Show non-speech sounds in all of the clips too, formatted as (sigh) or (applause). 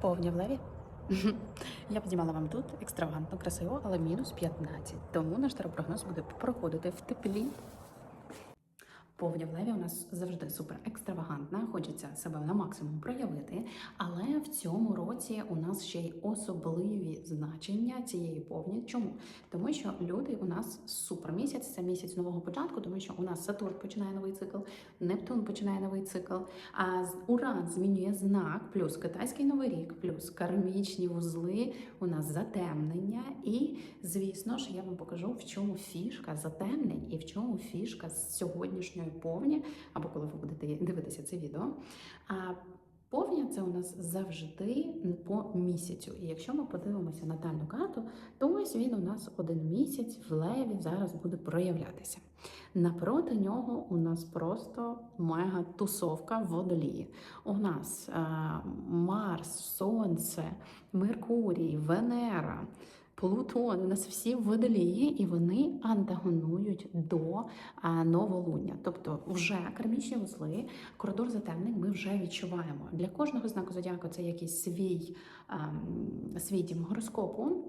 Повня в леві. (laughs) Я піднімала вам тут екстравагантно красиво, але мінус 15. Тому наш теропрогноз буде проходити в теплі. Повня в леві у нас завжди супер екстравагантна, хочеться себе на максимум проявити. Але в цьому році у нас ще й особливі значення цієї повні. Чому? Тому що люди у нас супер місяць, це місяць нового початку, тому що у нас Сатурн починає новий цикл, Нептун починає новий цикл, а Уран змінює знак, плюс китайський новий рік, плюс кармічні вузли, у нас затемнення. І, звісно ж, я вам покажу, в чому фішка затемнень і в чому фішка з сьогоднішньої повні, або коли ви будете дивитися це відео. А повня це у нас завжди по місяцю. І якщо ми подивимося натальну карту, то ось він у нас один місяць в леві зараз буде проявлятися. Напроти нього у нас просто мега тусовка водолії. У нас е, Марс, Сонце, Меркурій, Венера. Плутон, у нас всі в водолії, і вони антагонують до новолуння. Тобто, вже кармічні вузли, коридор затемнень ми вже відчуваємо. Для кожного знаку зодіаку це якийсь свій, ем, свій дім гороскопу.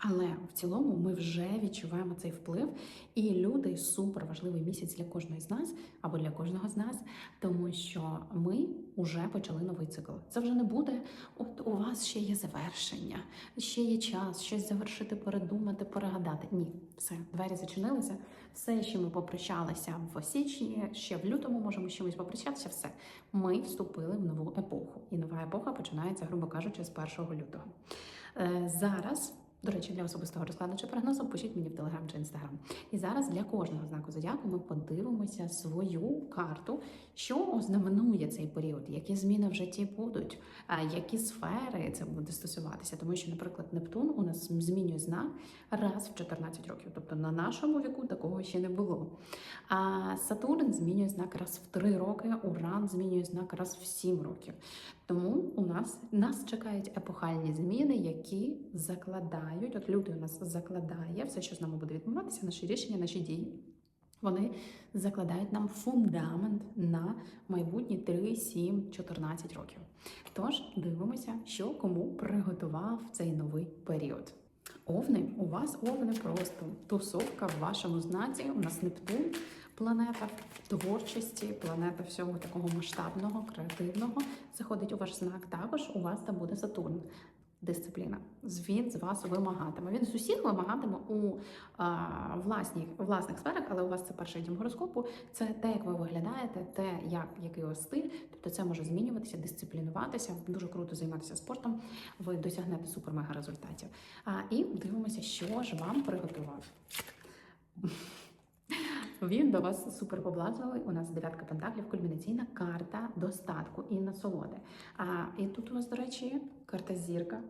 Але в цілому ми вже відчуваємо цей вплив, і люди супер важливий місяць для кожної з нас або для кожного з нас, тому що ми вже почали новий цикл. Це вже не буде. От у вас ще є завершення, ще є час, щось завершити, передумати, перегадати. Ні, все, двері зачинилися. Все, що ми попрощалися в січні, ще в лютому можемо з чимось попрощатися. Все, ми вступили в нову епоху, і нова епоха починається, грубо кажучи, з 1 лютого. Е, зараз. До речі, для особистого розкладу чи прогнозу пишіть мені в Телеграм чи Інстаграм. І зараз для кожного знаку зодіаку ми подивимося свою карту, що ознаменує цей період, які зміни в житті будуть, які сфери це буде стосуватися. Тому що, наприклад, Нептун у нас змінює знак раз в 14 років. Тобто на нашому віку такого ще не було. А Сатурн змінює знак раз в 3 роки, Уран змінює знак раз в 7 років. Тому у нас нас чекають епохальні зміни, які закладають. От люди у нас закладає все, що з нами буде відбуватися, наші рішення, наші дії. Вони закладають нам фундамент на майбутні 3, 7, 14 років. Тож дивимося, що кому приготував цей новий період. Овни, у вас овни просто тусовка в вашому знаці. У нас Нептун, планета творчості, планета всього такого масштабного, креативного заходить у ваш знак. Також у вас там буде Сатурн. Дисципліна. Він з вас вимагатиме. Він з усіх вимагатиме у а, власній, власних сферах, але у вас це перший дім гороскопу. Це те, як ви виглядаєте, те, як, який у вас стиль. Тобто це може змінюватися, дисциплінуватися. Дуже круто займатися спортом. Ви досягнете супер-мега результатів. А, і дивимося, що ж вам приготував. Він до вас супер поблажливий. У нас дев'ятка пентаклів, кульмінаційна карта достатку і насолоди. А і тут у вас, до речі, карта зірка,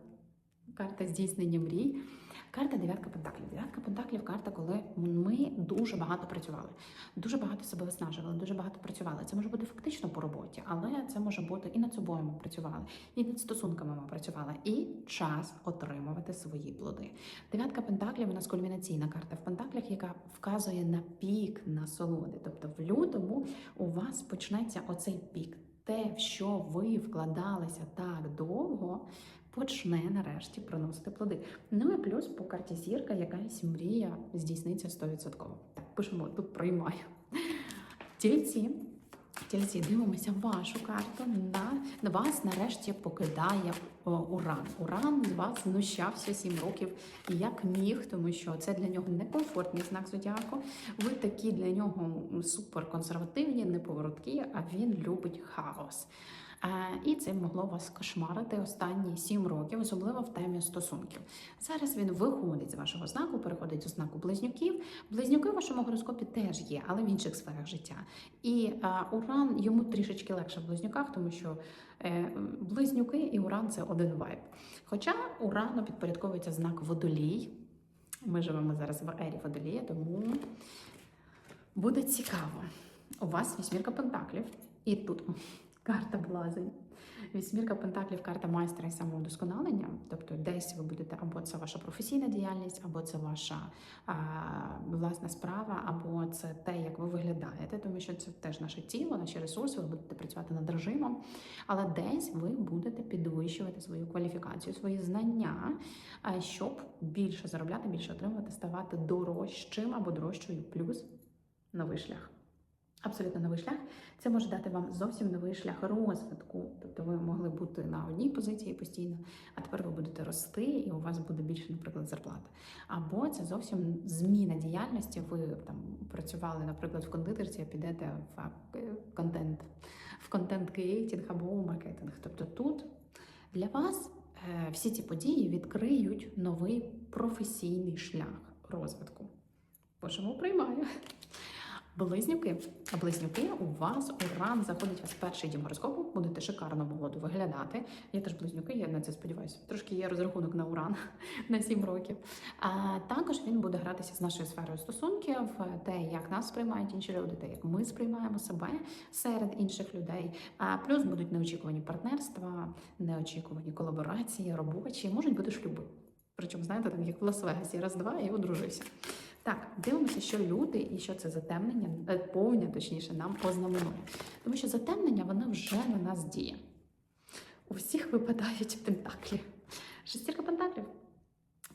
карта здійснення мрій. Карта дев'ятка пентаклів. Дев'ятка пентаклів карта, коли ми дуже багато працювали, дуже багато себе виснажували, дуже багато працювали. Це може бути фактично по роботі, але це може бути і над собою ми працювали, і над стосунками ми працювали, і час отримувати свої плоди. Дев'ятка пентаклів у нас кульмінаційна карта в пентаклях, яка вказує на пік насолоди. Тобто в лютому у вас почнеться оцей пік. Те, в що ви вкладалися так довго, почне нарешті приносити плоди. Ну і плюс по карті зірка якась мрія здійсниться 100%. Так, пишемо тут приймаю. Тільці. Тільці, дивимося вашу карту. На, вас нарешті покидає Уран. Уран з вас знущався 7 років як міг, тому що це для нього некомфортний знак зодіаку. Ви такі для нього суперконсервативні, неповороткі, а він любить хаос. І це могло вас кошмарити останні сім років, особливо в темі стосунків. Зараз він виходить з вашого знаку, переходить до знаку близнюків. Близнюки в вашому гороскопі теж є, але в інших сферах життя. І Уран йому трішечки легше в близнюках, тому що е, близнюки і Уран це один вайб. Хоча Урану підпорядковується знак водолій. Ми живемо зараз в ері водолія, тому буде цікаво. У вас вісьмірка пентаклів, і тут карта блазень. Вісьмірка Пентаклів карта майстра і самовдосконалення. Тобто, десь ви будете або це ваша професійна діяльність, або це ваша а, власна справа, або це те, як ви виглядаєте, тому що це теж наше тіло, наші ресурси. Ви будете працювати над режимом, але десь ви будете підвищувати свою кваліфікацію, свої знання, щоб більше заробляти, більше отримувати, ставати дорожчим або дорожчою, плюс новий шлях. Абсолютно новий шлях. Це може дати вам зовсім новий шлях розвитку. Тобто ви могли бути на одній позиції постійно, а тепер ви будете рости, і у вас буде більше, наприклад, зарплата. Або це зовсім зміна діяльності. Ви там працювали, наприклад, в кондитерці, а підете в е, контент, в контент креатинг або маркетинг. Тобто тут для вас е, всі ці події відкриють новий професійний шлях розвитку. Божому приймаю. Близнюки. Близнюки, у вас уран заходить у перший дім гороскопу, будете шикарно молодо виглядати. Я теж близнюки, я на це сподіваюся. Трошки є розрахунок на уран (laughs) на 7 років. А також він буде гратися з нашою сферою стосунків, те, як нас сприймають інші люди, те, як ми сприймаємо себе серед інших людей. А плюс будуть неочікувані партнерства, неочікувані колаборації, робочі, можуть бути шлюби. Причому, знаєте, так як в Лас-Вегасі, раз-два і одружився. Так, дивимося, що люди і що це затемнення, е, повня, точніше, нам ознаменує. Тому що затемнення воно вже на нас діє. У всіх випадають пентаклі. Шестірка пентаклів.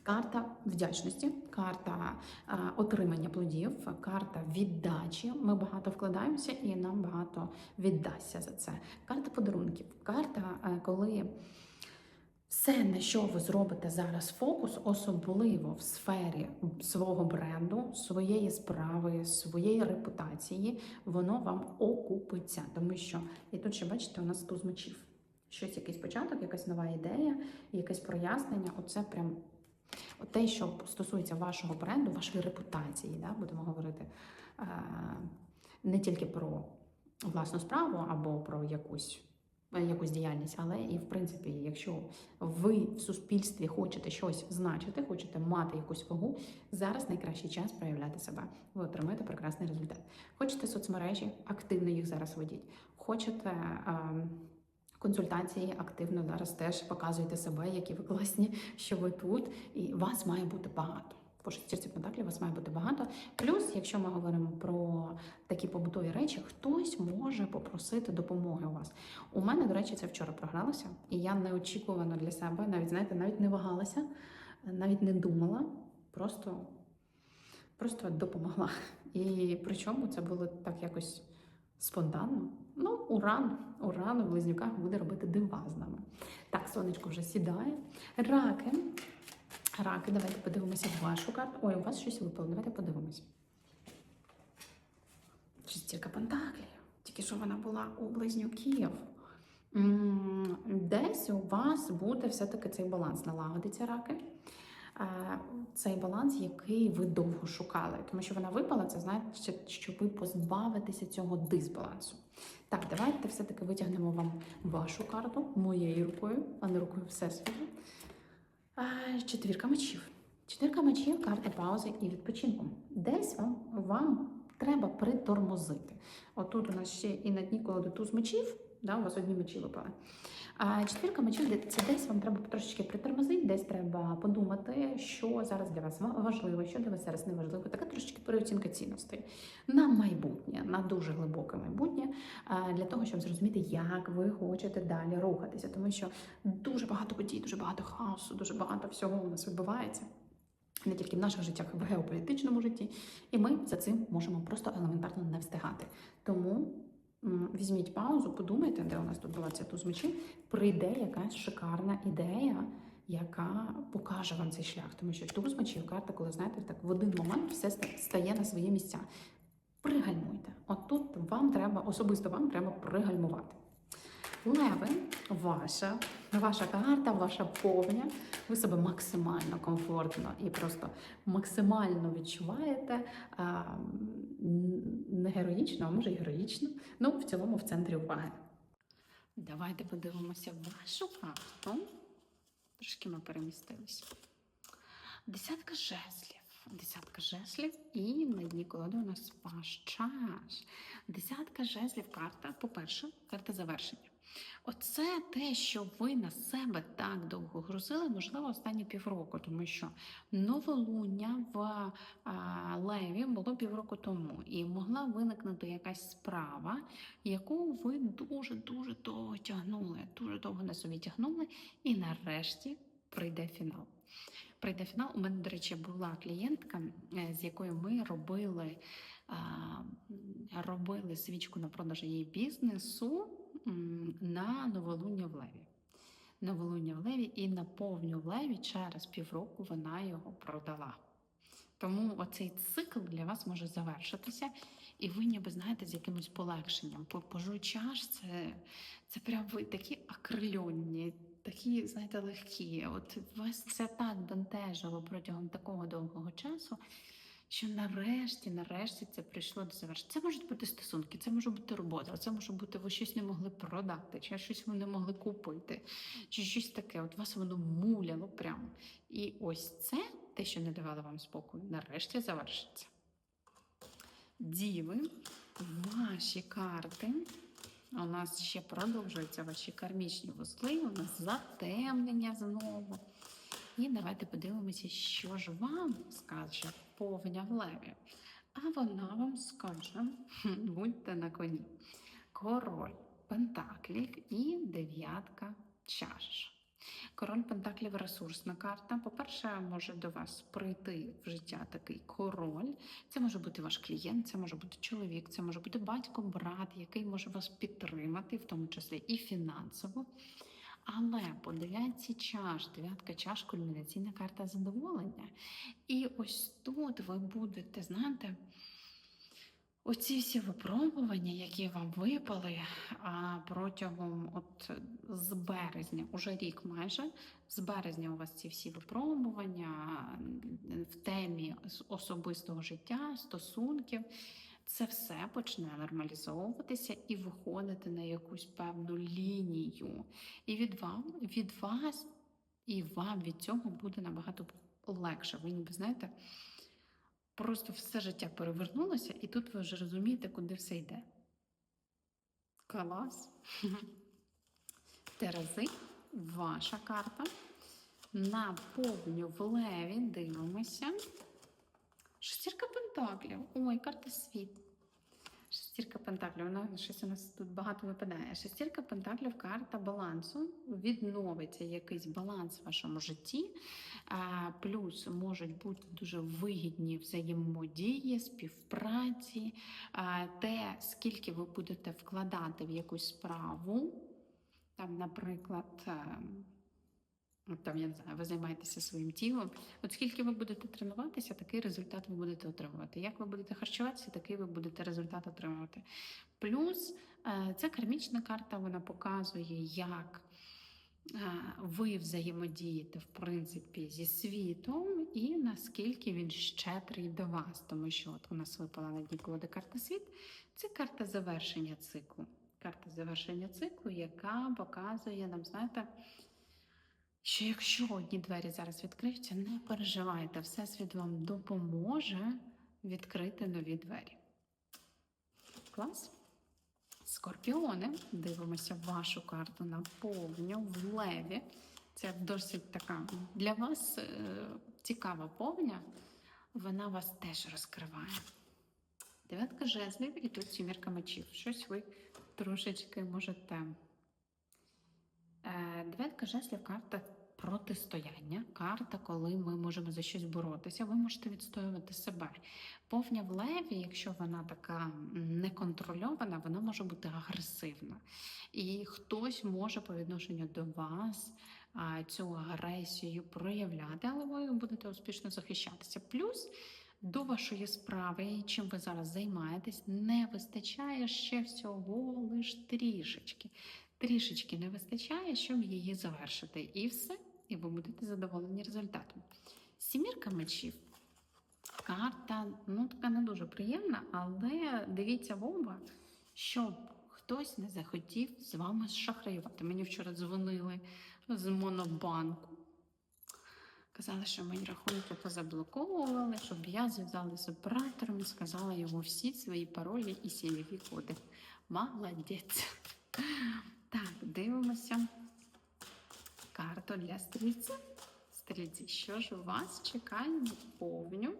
Карта вдячності, карта е, отримання плодів, карта віддачі. Ми багато вкладаємося і нам багато віддасться за це. Карта подарунків, карта, е, коли все, на що ви зробите зараз фокус, особливо в сфері свого бренду, своєї справи, своєї репутації, воно вам окупиться. Тому що, і тут ще бачите, у нас туз мечів. Щось, якийсь початок, якась нова ідея, якесь прояснення. Оце прям те, що стосується вашого бренду, вашої репутації, да, будемо говорити е, не тільки про власну справу або про якусь якусь діяльність, але і в принципі, якщо ви в суспільстві хочете щось значити, хочете мати якусь вагу, зараз найкращий час проявляти себе. Ви отримаєте прекрасний результат. Хочете соцмережі, активно їх зараз ведіть. Хочете. Е Консультації активно зараз теж показуєте себе, які ви класні, що ви тут, і вас має бути багато. По шестірці пентаклів вас має бути багато. Плюс, якщо ми говоримо про такі побутові речі, хтось може попросити допомоги у вас. У мене, до речі, це вчора програлося, і я неочікувано для себе, навіть знаєте, навіть не вагалася, навіть не думала, просто, просто допомогла. І причому це було так якось спонтанно. Ну, уран, уран у близнюках буде робити дива з нами. Так, сонечко вже сідає. Раки. Раки, давайте подивимося вашу карту. Ой, у вас щось випало. Давайте подивимося. Шестірка пентаклів. Тільки що вона була у близнюків. Десь у вас буде все-таки цей баланс налагодиться раки. Е, Цей баланс, який ви довго шукали. Тому що вона випала, це значить, що ви позбавитеся цього дисбалансу. Так, давайте все-таки витягнемо вам вашу карту моєю рукою, а не рукою Всесвіту. Четвірка мечів. Четвірка мечів карта паузи і відпочинку. Десь вам, вам треба притормозити. Отут у нас ще і на дні колоди туз мечів, да, у вас одні мечі випали. А четвірка мечів це десь вам треба трошечки притормозити, десь треба подумати, що зараз для вас важливо, що для вас зараз не важливо. Така трошечки переоцінка цінностей на майбутнє, на дуже глибоке майбутнє, для того, щоб зрозуміти, як ви хочете далі рухатися. Тому що дуже багато подій, дуже багато хаосу, дуже багато всього у нас відбувається. Не тільки в наших життях, а в геополітичному житті, і ми за цим можемо просто елементарно не встигати. Тому візьміть паузу, подумайте, де у нас тут була ця туз мечів, прийде якась шикарна ідея, яка покаже вам цей шлях. Тому що туз карта, коли знаєте, так в один момент все стає на свої місця. Пригальмуйте. От тут вам треба, особисто вам треба пригальмувати. Леви, ваша, ваша карта, ваша повня. Ви себе максимально комфортно і просто максимально відчуваєте а, не героїчно, а може і героїчно. Ну, в цілому в центрі уваги. Давайте подивимося вашу карту. Трошки ми перемістилися. Десятка жезлів. Десятка жезлів і на дні колоди у нас ваш час. Десятка жезлів карта, по-перше, карта завершення. Оце те, що ви на себе так довго грузили, можливо, останні півроку, тому що новолуння в а, леві було півроку тому, і могла виникнути якась справа, яку ви дуже дуже довго тягнули, дуже довго на собі тягнули, і нарешті прийде фінал. Прийде фінал. У мене, до речі, була клієнтка, е, з якою ми робили, а, робили свічку на продаж її бізнесу на новолуння в леві. Новолуння в леві і на повню в леві через півроку вона його продала. Тому оцей цикл для вас може завершитися, і ви ніби знаєте з якимось полегшенням. По пожучаш це, це прям ви такі акрильонні, такі, знаєте, легкі. От вас це так бентежило протягом такого довгого часу, що нарешті, нарешті це прийшло до завершення. Це можуть бути стосунки, це може бути робота, це може бути ви щось не могли продати, чи щось ви не могли купити, чи щось таке. От вас воно муляло прямо. І ось це, те, що не давало вам спокою, нарешті завершиться. Діви, ваші карти. У нас ще продовжуються ваші кармічні вузли, у нас затемнення знову. І давайте подивимося, що ж вам скаже повня в леві. А вона вам скаже: будьте на коні. Король Пентаклів і дев'ятка чаш. Король Пентаклів ресурсна карта. По-перше, може до вас прийти в життя такий король. Це може бути ваш клієнт, це може бути чоловік, це може бути батько, брат, який може вас підтримати, в тому числі і фінансово. Але по дев'ятці чаш, дев'ятка чаш кульмінаційна карта задоволення. І ось тут ви будете, знаєте, оці всі випробування, які вам випали протягом от з березня, уже рік майже, з березня у вас ці всі випробування в темі особистого життя, стосунків. Це все почне нормалізовуватися і виходити на якусь певну лінію. І від вам, від вас, і вам від цього буде набагато легше. Ви ніби знаєте, просто все життя перевернулося, і тут ви вже розумієте, куди все йде. Клас. Терези, ваша карта. На повню в леві дивимося. Шестірка пентаклів. Ой, карта світ. Шестірка пентаклів. Вона щось у нас тут багато випадає. Шестірка пентаклів карта балансу. Відновиться якийсь баланс в вашому житті. Плюс можуть бути дуже вигідні взаємодії, співпраці, те, скільки ви будете вкладати в якусь справу. Там, наприклад. От Там, я не знаю, ви займаєтеся своїм тілом. От скільки ви будете тренуватися, такий результат ви будете отримувати. Як ви будете харчуватися, такий ви будете результат отримувати. Плюс е, ця кармічна карта вона показує, як е, ви взаємодієте в принципі зі світом і наскільки він щедрий до вас. Тому що от у нас випала на дні колоди карта світ. Це карта завершення циклу. Карта завершення циклу, яка показує нам, знаєте що якщо одні двері зараз відкриються, не переживайте, Всесвіт вам допоможе відкрити нові двері. Клас? Скорпіони, дивимося вашу карту на повню в леві. Це досить така для вас е, цікава повня, вона вас теж розкриває. Дев'ятка жезлів і тут сімірка мечів. Щось ви трошечки можете. Е, Дев'ятка жезлів карта протистояння, карта, коли ми можемо за щось боротися, ви можете відстоювати себе. Повня в леві, якщо вона така неконтрольована, вона може бути агресивна. І хтось може по відношенню до вас цю агресію проявляти, але ви будете успішно захищатися. Плюс до вашої справи, чим ви зараз займаєтесь, не вистачає ще всього лиш трішечки. Трішечки не вистачає, щоб її завершити. І все, і ви будете задоволені результатом. Сімірка мечів. Карта, ну, така не дуже приємна, але дивіться в оба, щоб хтось не захотів з вами шахраювати. Мені вчора дзвонили з Монобанку. Казали, що мої рахунки позаблоковували, щоб я зв'язалася з оператором і сказала йому всі свої паролі і cvv коди Молодець. Так, дивимося карту для стрільців. Стрільці, що ж у вас чекає повню?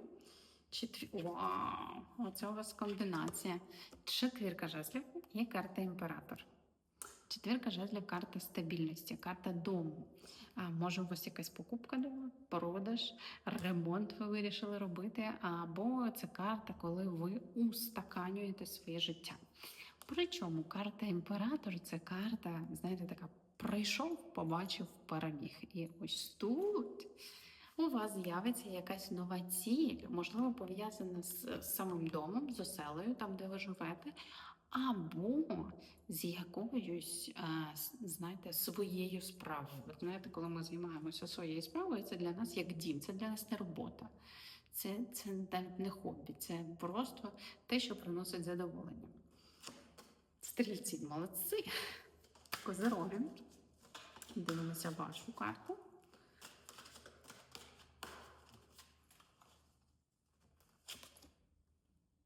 Четві... Вау! Оце у вас комбінація. Четвірка жезлів і карта імператор. Четвірка жезлів карта стабільності, карта дому. А, може, у вас якась покупка дома, продаж, ремонт ви вирішили робити, або це карта, коли ви устаканюєте своє життя. Причому карта імператор це карта, знаєте, така прийшов, побачив, переміг. І ось тут у вас з'явиться якась нова ціль, можливо, пов'язана з самим домом, з оселею, там, де ви живете, або з якоюсь, е, знаєте, своєю справою. Знаєте, коли ми займаємося своєю справою, це для нас як дім, це для нас не робота. Це, це не хобі, це просто те, що приносить задоволення. Стрільці молодці. Козироги. Дивимося вашу карту.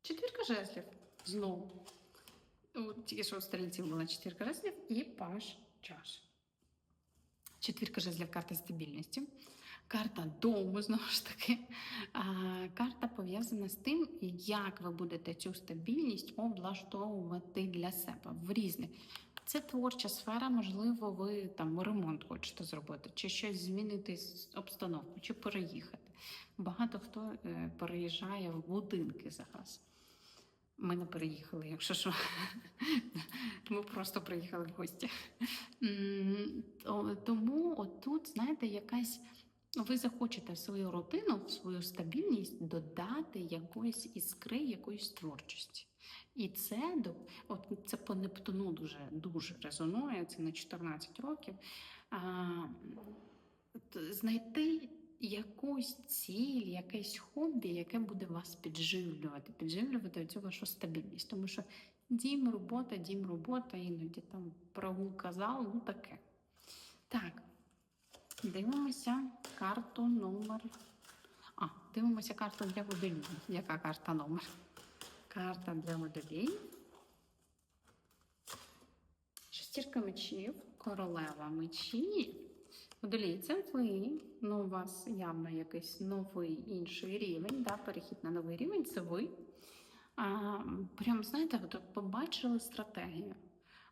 Четвірка жезлів. Знову. Тільки що у стрільців була четвірка жезлів і паш чаш. Четвірка жезлів карта стабільності. Карта дому, знову ж таки. А, карта пов'язана з тим, як ви будете цю стабільність облаштовувати для себе в різних. Це творча сфера, можливо, ви там ремонт хочете зробити, чи щось змінити з обстановку, чи переїхати. Багато хто е, переїжджає в будинки зараз. Ми не переїхали, якщо що. (laughs) Ми просто приїхали в гості. Тому отут, знаєте, якась. Ви захочете в свою рутину, в свою стабільність додати якоїсь іскри, якоїсь творчості. І це от це по Нептуну дуже дуже резонує. Це на 14 років. А, знайти якусь ціль, якесь хобі, яке буде вас підживлювати, підживлювати цю вашу стабільність. Тому що дім, робота, дім, робота, іноді там прогулка зал, ну таке. Так, дивимося карту номер. А, дивимося карту для водолію. Яка карта номер? Карта для водолію. Шестірка мечів, королева мечів. Водолій, це ви. Ну, у вас явно якийсь новий інший рівень, да, перехід на новий рівень, це ви. А, прям, знаєте, от побачили стратегію.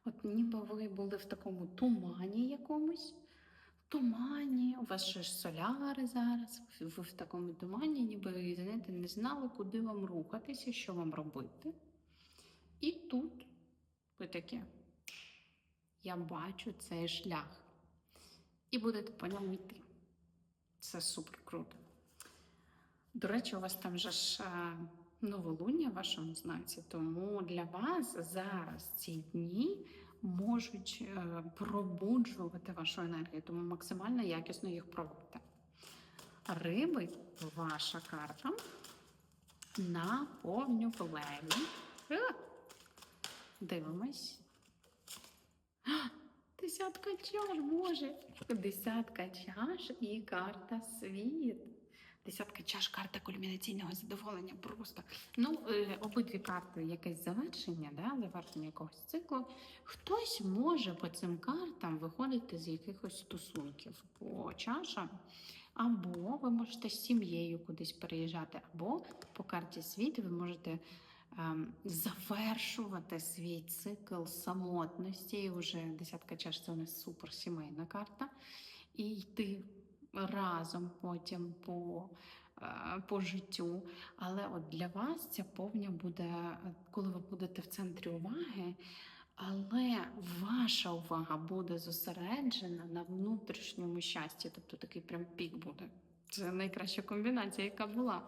От ніби ви були в такому тумані якомусь. Тумані, у вас ще ж соляри зараз, ви в такому тумані, ніби знаєте, не знали, куди вам рухатися, що вам робити. І тут ви таке. Я бачу цей шлях. І будете по ньому йти. Це супер круто. До речі, у вас там же ж е, новолуння в вашому знаці, тому для вас зараз ці дні можуть е, пробуджувати вашу енергію, тому максимально якісно їх проводьте. Риби, ваша карта на повню плеві. Е, Дивимось. Десятка чаш, боже. Десятка чаш і карта світ. Десятка чаш, карта кульмінаційного задоволення. Просто. Ну, е, обидві карти якесь завершення, да, завершення якогось циклу. Хтось може по цим картам виходити з якихось стосунків по чашам. Або ви можете з сім'єю кудись переїжджати, або по карті світ ви можете ем, завершувати свій цикл самотності. І вже десятка чаш це у нас супер сімейна карта. І йти разом потім по, е, по життю. Але от для вас ця повня буде, коли ви будете в центрі уваги. Але ваша увага буде зосереджена на внутрішньому щасті, тобто такий прям пік буде. Це найкраща комбінація, яка була.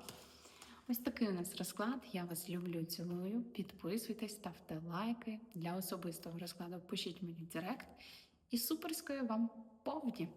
Ось такий у нас розклад. Я вас люблю, цілую. Підписуйтесь, ставте лайки. Для особистого розкладу пишіть мені директ. І суперської вам повні!